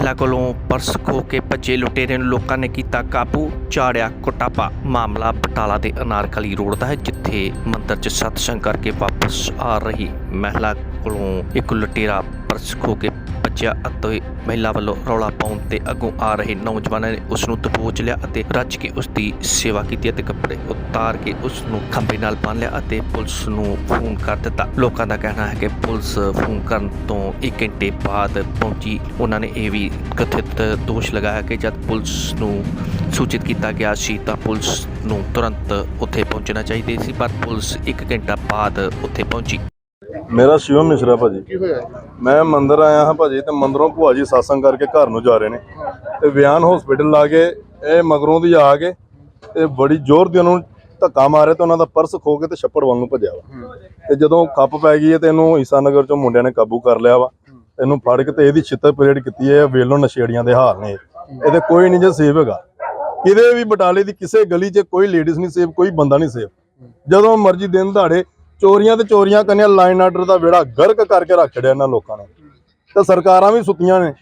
ਮਹਿਲਾ ਕੋਲੋਂ ਪਰਸ ਖੋ ਕੇ ਭੱਜੇ ਲੁਟੇਰੇ ਨੂੰ ਲੋਕਾਂ ਨੇ ਕੀਤਾ ਕਾਬੂ। ਚਾੜਿਆ ਕੁਟਾਪਾ। ਮਾਮਲਾ ਬਟਾਲਾ ਦੇ ਅਨਾਰਕਲੀ ਰੋਡ ਦਾ ਹੈ, ਜਿੱਥੇ ਮੰਦਰ 'ਚ ਸਤਸੰਗ ਕਰਕੇ ਵਾਪਸ ਆ ਰਹੀ ਮਹਿਲਾ ਕੋਲੋਂ ਇੱਕ ਲੁਟੇਰਾ ਪਰਸ ਖੋ ਕੇ ਭੱਜਿਆ ਅਤੇ ਮਹਿਲਾ ਵੱਲੋਂ ਰੌਲਾ ਪਾਉਣ ਤੇ ਅੱਗੋਂ ਆ ਰਹੇ ਨੌਜਵਾਨਾਂ ਨੇ ਉਸ ਨੂੰ ਦਬੋਚ ਲਿਆ ਅਤੇ ਰੱਜ ਕੇ ਉਸ ਦੀ ਸੇਵਾ ਕੀਤੀ ਅਤੇ ਕੱਪੜੇ ਉਤਾਰ ਕੇ ਉਸ ਨੂੰ ਖੰਭੇ ਨਾਲ ਬੰਨ੍ਹ ਲਿਆ ਅਤੇ ਪੁਲਿਸ ਨੂੰ ਫੋਨ ਕਰ ਦਿੱਤਾ। ਲੋਕਾਂ ਦਾ ਕਹਿਣਾ ਹੈ ਕਿ ਪੁਲਿਸ ਫੋਨ ਕਰਨ ਤੋਂ 1 ਘੰਟੇ ਬਾਅਦ ਪਹੁੰਚੀ। ਉਹਨਾਂ ਨੇ ਇਹ ਵੀ ਕਥਿਤ ਦੋਸ਼ ਲਗਾਇਆ ਕਿ ਜਦ ਪੁਲਿਸ ਨੂੰ ਸੂਚਿਤ ਕੀਤਾ ਗਿਆ ਸੀ ਤਾਂ ਪੁਲਿਸ ਨੂੰ ਤੁਰੰਤ ਉੱਥੇ ਪਹੁੰਚਣਾ ਚਾਹੀਦਾ ਸੀ, ਪਰ ਪੁਲਿਸ 1 ਘੰਟਾ ਬਾਅਦ ਉੱਥੇ ਪਹੁੰਚੀ। ਮੇਰਾ ਸ਼ਿਵਮ ਮਿਸ਼ਰਾ ਭਾਜੀ। ਕੀ ਹੋਇਆ? ਮੈਂ ਮੰਦਰ ਆਇਆ ਹਾਂ ਭਾਜੀ ਤੇ ਮੰਦਰੋਂ ਭੂਆ ਜੀ satsang ਕਰਕੇ ਘਰ ਨੂੰ ਜਾ ਰਹੇ ਨੇ। ਤੇ ਵਿਆਨ ਹਸਪੀਟਲ ਲਾ ਕੇ ਇਹ ਮਗਰੋਂ ਦੀ ਆ ਕੇ ਤੇ ਬੜੀ ਜ਼ੋਰ ਦੀ ਉਹਨਾਂ ਧੱਕਾ ਮਾਰਿਆ ਤੇ ਉਹਨਾਂ ਦਾ ਪਰਸ ਖੋ ਕੇ ਤੇ ਛੱਪੜ ਵੱਲ ਨੂੰ ਭੱਜਿਆ ਵਾ। ਤੇ ਜਦੋਂ ਖੱਪ ਪੈ ਗਈ ਹੈ ਤੇ ਇਹਨੂੰ ਈਸਾ ਨਗਰ ਚੋਂ ਮੁੰਡਿਆਂ ਨੇ ਕਾਬੂ ਕਰ ਲਿਆ ਵਾ। ਇਹਨੂੰ ਫੜ ਕੇ ਤੇ ਇਹਦੀ ਛਿੱਤਰ ਪਰੇਡ ਕੀਤੀ ਹੈ ਵੇਲੋ ਨਸ਼ੇੜੀਆਂ ਦੇ ਹਾਲ ਨੇ। ਇਹ। ਇਹਦੇ ਕੋਈ ਨਹੀਂ ਜੇ ਸੇਫ ਹੈਗਾ। ਕਿਤੇ ਵੀ ਬਟਾਲੇ ਦੀ ਕਿਸੇ ਗਲੀ 'ਚ ਕੋਈ ਲੇਡੀਜ਼ ਨਹੀਂ ਸੇਫ ਕੋਈ ਬੰਦਾ ਨਹੀਂ ਸੇਫ ਜਦੋਂ ਮਰਜ਼ੀ ਦਿਨ ਦਿਹਾੜੇ ਚੋਰੀਆਂ ਤੇ ਚੋਰੀਆਂ ਕਰਨੀਆਂ ਲਾਈਨ ਆਰਡਰ ਦਾ ਵਿੜਾ ਗਰਕ ਕਰਕੇ ਰੱਖ ਛੜਿਆ ਇਹਨਾਂ ਲੋਕਾਂ ਨੇ। ਤੇ ਸਰਕਾਰਾਂ ਵੀ ਸੁੱਤੀਆਂ ਨੇ।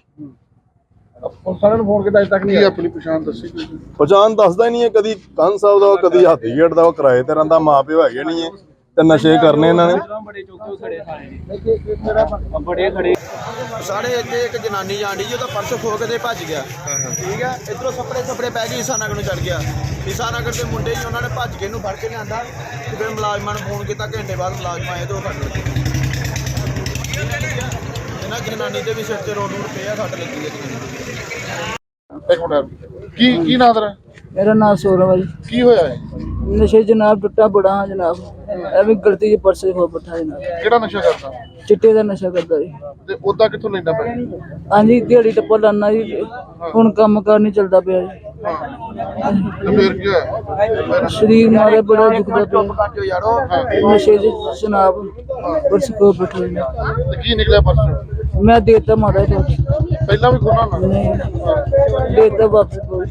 ਸਾਰਿਆਂ ਨੂੰ ਫੋਨ ਕੀਤਾ ਅਜੇ ਤੱਕ ਨਹੀਂ ਆਪਣੀ ਪਛਾਣ ਦੱਸੀ ਪਛਾਣ ਦੱਸਦਾ ਹੀ ਨਹੀਂ ਹੈ ਕਦੀ ਕੰਨ ਸਾਹਿਬ ਦਾ ਕਦੀ ਹਾਥੀਗੇਟ ਦਾ ਉਹ ਕਿਰਾਏ ਤੇ ਰਹਿੰਦਾ ਮਾਂ ਪਿਓ ਹੈਗੇ ਨਹੀਂ ਹੈ। ਤੇ ਨਸ਼ੇ ਕਰਨੇ ਇਹਨਾਂ ਨੇ। ਸਾਡੇ ਇੱਥੇ ਇੱਕ ਜਨਾਨੀ ਜਾਂਦੀ ਜੀ ਉਹਦਾ ਪਰਸ ਖੋ ਕੇ ਤੇ ਭੱਜ ਗਿਆ। ਠੀਕ ਹੈ? ਇਧਰੋਂ ਸਪੜੇ ਸਪੜੇ ਪੈ ਗਈ ਈਸਾਨਗਰ ਨੂੰ ਚੜ ਗਿਆ। ਈਸਾਨਗਰ ਦੇ ਮੁੰਡੇ ਜੀ ਉਹਨਾਂ ਨੇ ਭੱਜ ਕੇ ਇਹਨੂੰ ਫੜ ਕੇ ਲਿਆਂਦਾ। ਤੇ ਫਿਰ ਮੁਲਾਜ਼ਮਾਂ ਨੂੰ ਫੋਨ ਕੀਤਾ ਘੰਟੇ ਬਾਅਦ ਮੁਲਾਜ਼ਮ ਆਏ ਤੇ ਉਹ ਫੜ ਲਏ। ਇਹਨਾਂ ਜਨਾਨੀ ਦੇ ਵੀ ਸਿਰ ਤੇ ਰੋਡ ਰੋਡ ਪਿਆ ਸੱਟ ਲੱਗੀ ਹੈ ਜੀ ਇੱਕ ਮਿੰਟ ਕੀ ਕੀ ਨਾਂ ਤੇਰਾ? ਮੇਰਾ ਨਾਮ ਸੌਰਵ ਹੈ ਜੀ। ਕੀ ਹੋਇਆ ਹੈ ਨਸ਼ੇ ਜਨਾਬ ਟੁੱਟਾ ਬੜਾ ਹਾਂ ਜਨਾਬ। ਐਵੇਂ ਗਲਤੀ ਚ ਪਰਸੇ ਹੋ ਬੈਠਾ ਜਨਾਬ ਕਿਹੜਾ ਨਸ਼ਾ ਕਰਦਾ? ਚਿੱਟੇ ਦਾ ਨਸ਼ਾ ਕਰਦਾ ਜੀ। ਤੇ ਉਹਦਾ ਕਿੱਥੋਂ ਲੈਂਦਾ ਪਿਆ ਹਾਂਜੀ ਦਿਹਾੜੀ ਟੱਪਾ ਲਾਨਾ ਜੀ। ਹੁਣ ਕੰਮ ਕਾਰ ਨਹੀਂ ਚੱਲਦਾ ਪਿਆ ਜੀ। ਤੇ ਫਿਰ ਕੀ ਹੋਇਆ? ਸਰੀਰ ਮਾਰੇ ਬੜਾ ਦੁਖਦਾ ਪਿਆ। ਨਸ਼ੇ ਦੇ ਜਨਾਬ ਪਰਸ ਕੋ ਬੈਠਾ ਜੀ ਤੇ ਕੀ ਨਿਕਲਿਆ ਪਰਸ ਮੈਂ ਦੇਤਾ ਮਾਰਾ ਜੀ ਪਹਿਲਾਂ ਵੀ ਖੋਣਾ ਨਾ। ਦੇਤਾ ਵਾਪਸ ਕੋਈ